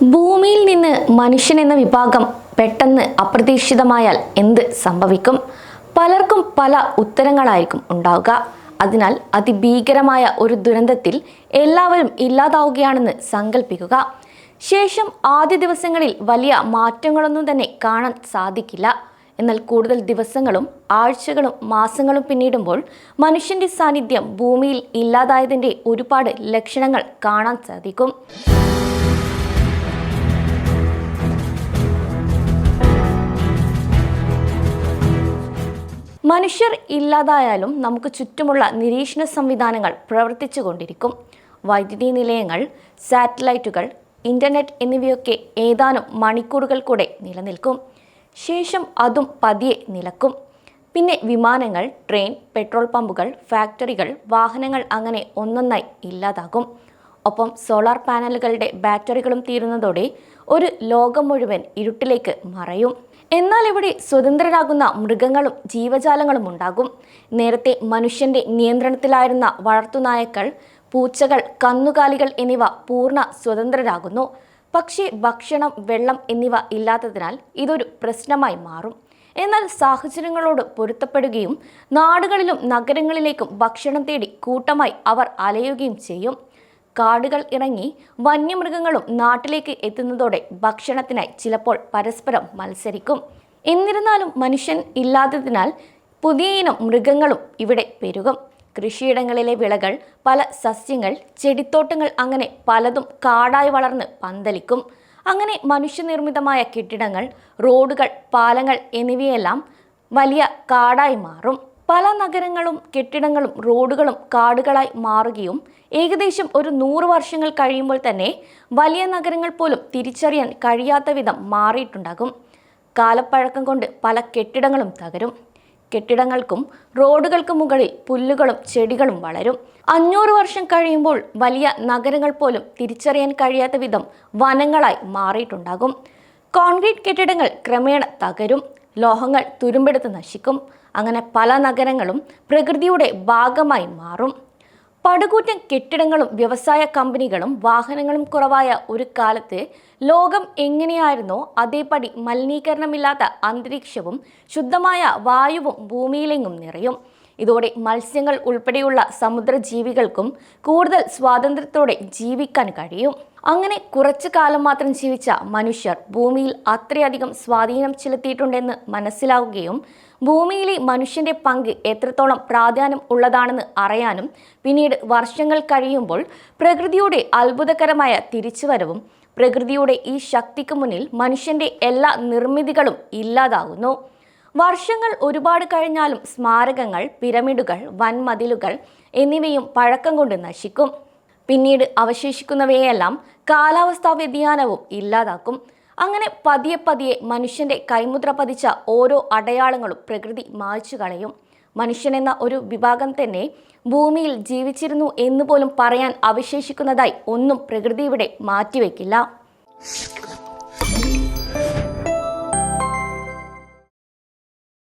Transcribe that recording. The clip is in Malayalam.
ഭൂമിയിൽ നിന്ന് മനുഷ്യൻ എന്ന വിഭാഗം പെട്ടെന്ന് അപ്രതീക്ഷിതമായാൽ എന്ത് സംഭവിക്കും? പലർക്കും പല ഉത്തരങ്ങളായിരിക്കും ഉണ്ടാവുക. അതിനാൽ അതിഭീകരമായ ഒരു ദുരന്തത്തിൽ എല്ലാവരും ഇല്ലാതാവുകയാണെന്ന് സങ്കല്പിക്കുക ശേഷം ആദ്യ ദിവസങ്ങളിൽ വലിയ മാറ്റങ്ങളൊന്നും തന്നെ കാണാൻ സാധിക്കില്ല. എന്നാൽ കൂടുതൽ ദിവസങ്ങളും ആഴ്ചകളും മാസങ്ങളും പിന്നിടുമ്പോൾ മനുഷ്യന്റെ സാന്നിധ്യം ഭൂമിയിൽ ഇല്ലാതായതിന്റെ ഒരുപാട് ലക്ഷണങ്ങൾ കാണാൻ സാധിക്കും. മനുഷ്യർ ഇല്ലാതായാലും നമുക്ക് ചുറ്റുമുള്ള നിരീക്ഷണ സംവിധാനങ്ങൾ പ്രവർത്തിച്ചു കൊണ്ടിരിക്കും വൈദ്യുതി നിലയങ്ങൾ സാറ്റലൈറ്റുകൾ ഇന്റർനെറ്റ് എന്നിവയൊക്കെ ഏതാനും മണിക്കൂറുകൾ കൂടെ നിലനിൽക്കും. ശേഷം അതും പതിയെ നിലക്കും. പിന്നെ വിമാനങ്ങൾ ട്രെയിൻ പെട്രോൾ പമ്പുകൾ ഫാക്ടറികൾ വാഹനങ്ങൾ അങ്ങനെ ഒന്നൊന്നായി ഇല്ലാതാകും. ഒപ്പം സോളാർ പാനലുകളുടെ ബാറ്ററികളും തീരുന്നതോടെ ഒരു ലോകം മുഴുവൻ ഇരുട്ടിലേക്ക് മറയും. എന്നാൽ ഇവിടെ സ്വതന്ത്രരാകുന്ന മൃഗങ്ങളും ജീവജാലങ്ങളും ഉണ്ടാകും. നേരത്തെ മനുഷ്യന്റെ നിയന്ത്രണത്തിലായിരുന്ന വളർത്തുനായക്കൾ പൂച്ചകൾ കന്നുകാലികൾ എന്നിവ പൂർണ സ്വതന്ത്രരാകുന്നു. പക്ഷേ ഭക്ഷണം വെള്ളം എന്നിവ ഇല്ലാത്തതിനാൽ ഇതൊരു പ്രശ്നമായി മാറും. എന്നാൽ സാഹചര്യങ്ങളോട് പൊരുത്തപ്പെടുകയും നാടുകളിലും നഗരങ്ങളിലേക്കും ഭക്ഷണം തേടി കൂട്ടമായി അവർ അലയുകയും ചെയ്യും. കാടുകൾ ഇറങ്ങി വന്യമൃഗങ്ങളും നാട്ടിലേക്ക് എത്തുന്നതോടെ ഭക്ഷണത്തിനായി ചിലപ്പോൾ പരസ്പരം മത്സരിക്കും. എന്നിരുന്നാലും മനുഷ്യൻ ഇല്ലാത്തതിനാൽ പുതിയ ഇനം മൃഗങ്ങളും ഇവിടെ പെരുകും. കൃഷിയിടങ്ങളിലെ വിളകൾ പല സസ്യങ്ങൾ ചെടിത്തോട്ടങ്ങൾ അങ്ങനെ പലതും കാടായി വളർന്ന് പന്തലിക്കും. അങ്ങനെ മനുഷ്യനിർമ്മിതമായ കെട്ടിടങ്ങൾ റോഡുകൾ പാലങ്ങൾ എന്നിവയെല്ലാം വലിയ കാടായി മാറും. പല നഗരങ്ങളും കെട്ടിടങ്ങളും റോഡുകളും കാടുകളായി മാറുകയും ഏകദേശം ഒരു നൂറ് വർഷങ്ങൾ കഴിയുമ്പോൾ തന്നെ വലിയ നഗരങ്ങൾ പോലും തിരിച്ചറിയാൻ കഴിയാത്ത വിധം മാറിയിട്ടുണ്ടാകും. കാലപ്പഴക്കം കൊണ്ട് പല കെട്ടിടങ്ങളും തകരും. കെട്ടിടങ്ങൾക്കും റോഡുകൾക്കും മുകളിൽ പുല്ലുകളും ചെടികളും വളരും. അഞ്ഞൂറ് വർഷം കഴിയുമ്പോൾ വലിയ നഗരങ്ങൾ പോലും തിരിച്ചറിയാൻ കഴിയാത്ത വിധം വനങ്ങളായി മാറിയിട്ടുണ്ടാകും. കോൺക്രീറ്റ് കെട്ടിടങ്ങൾ ക്രമേണ തകരും. ലോഹങ്ങൾ തുരുമ്പെടുത്ത് നശിക്കും. അങ്ങനെ പല നഗരങ്ങളും പ്രകൃതിയുടെ ഭാഗമായി മാറും. പടുകൂറ്റൻ കെട്ടിടങ്ങളും വ്യവസായ കമ്പനികളും വാഹനങ്ങളും കുറവായ ഒരു കാലത്ത് ലോകം എങ്ങനെയായിരുന്നോ അതേപടി മലിനീകരണമില്ലാത്ത അന്തരീക്ഷവും ശുദ്ധമായ വായുവും ഭൂമിയിലെങ്ങും നിറയും. ഇതോടെ മത്സ്യങ്ങൾ ഉൾപ്പെടെയുള്ള സമുദ്രജീവികൾക്കും കൂടുതൽ സ്വാതന്ത്ര്യത്തോടെ ജീവിക്കാൻ കഴിയും. അങ്ങനെ കുറച്ചു കാലം മാത്രം ജീവിച്ച മനുഷ്യർ ഭൂമിയിൽ അത്രയധികം സ്വാധീനം ചെലുത്തിയിട്ടുണ്ടെന്ന് മനസ്സിലാവുകയും ഭൂമിയിലെ മനുഷ്യന്റെ പങ്ക് എത്രത്തോളം പ്രാധാന്യം ഉള്ളതാണെന്ന് അറിയാനും പിന്നീട് വർഷങ്ങൾ കഴിയുമ്പോൾ പ്രകൃതിയുടെ അത്ഭുതകരമായ തിരിച്ചുവരവും പ്രകൃതിയുടെ ഈ ശക്തിക്ക് മുന്നിൽ മനുഷ്യന്റെ എല്ലാ നിർമ്മിതികളും ഇല്ലാതാകുന്നു. വർഷങ്ങൾ ഒരുപാട് കഴിഞ്ഞാലും സ്മാരകങ്ങൾ പിരമിഡുകൾ വൻമതിലുകൾ എന്നിവയും പഴക്കം കൊണ്ട് നശിക്കും. പിന്നീട് അവശേഷിക്കുന്നവയെല്ലാം കാലാവസ്ഥാ വ്യതിയാനവും ഇല്ലാതാക്കും. അങ്ങനെ പതിയെ പതിയെ മനുഷ്യന്റെ കൈമുദ്ര പതിച്ച ഓരോ അടയാളങ്ങളും പ്രകൃതി മായ്ച്ചു കളയും. മനുഷ്യനെന്ന ഒരു വിഭാഗം തന്നെ ഭൂമിയിൽ ജീവിച്ചിരുന്നു എന്ന് പോലും പറയാൻ അവശേഷിക്കുന്നതായി ഒന്നും പ്രകൃതി ഇവിടെ മാറ്റിവെക്കില്ല.